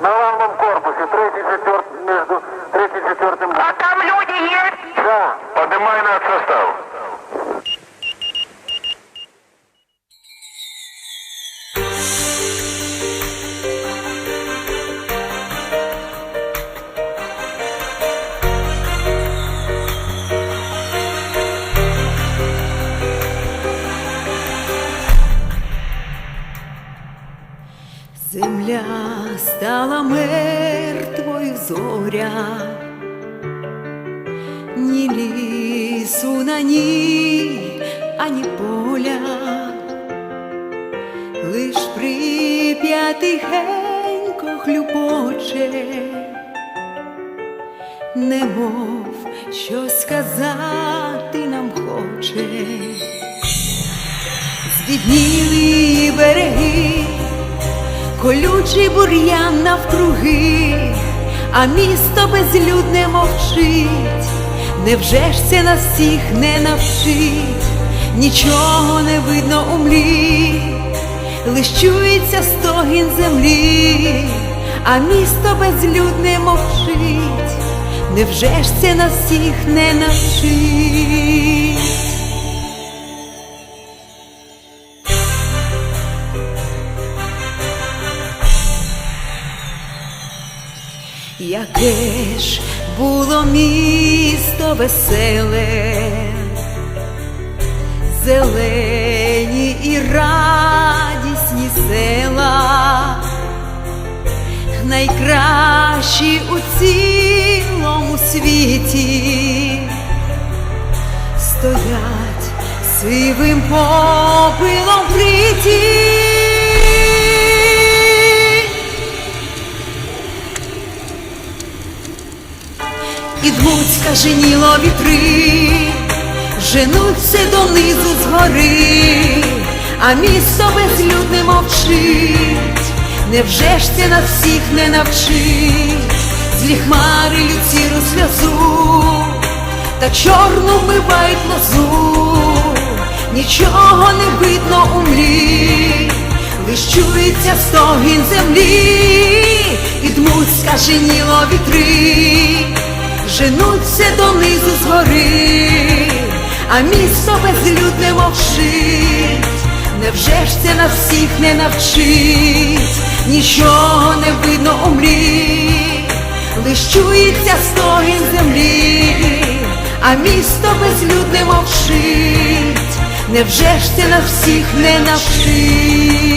на главном корпусе, третий, четвертый, между третьим и четвертым. А там люди есть? Да. Поднимаем Земля стала мертвою зоря, ні лісу на ній, ані поля, лиш прип'ят тихенько хлюпоче, немов щось сказати нам хоче, збідніли береги колючий бур'ян навкруги, а місто безлюдне мовчить, невже ж це нас всіх не навчить, нічого не видно у млі, лиш чується стогін землі, а місто безлюдне мовчить, невже ж це нас всіх не навчить? Яке ж було місто веселе, зелені і радісні села, найкращі у цілому світі. Стоять сивим попилом і дмуть скаженіло вітри, женуться донизу згори, а місто безлюдне мовчить, невже ж це нас всіх не навчить, злі хмари людці сльозу, та чорну вмивають лозу, нічого не видно у млі, лиш чується стогін землі, і дмуть скаженіло вітри женуться донизу згори, а місто безлюдне мовчить, невже ж це нас всіх не навчить, нічого не видно у мрі, лиш чується стогін землі, а місто безлюдне мовчить, невже ж це нас всіх не навчить?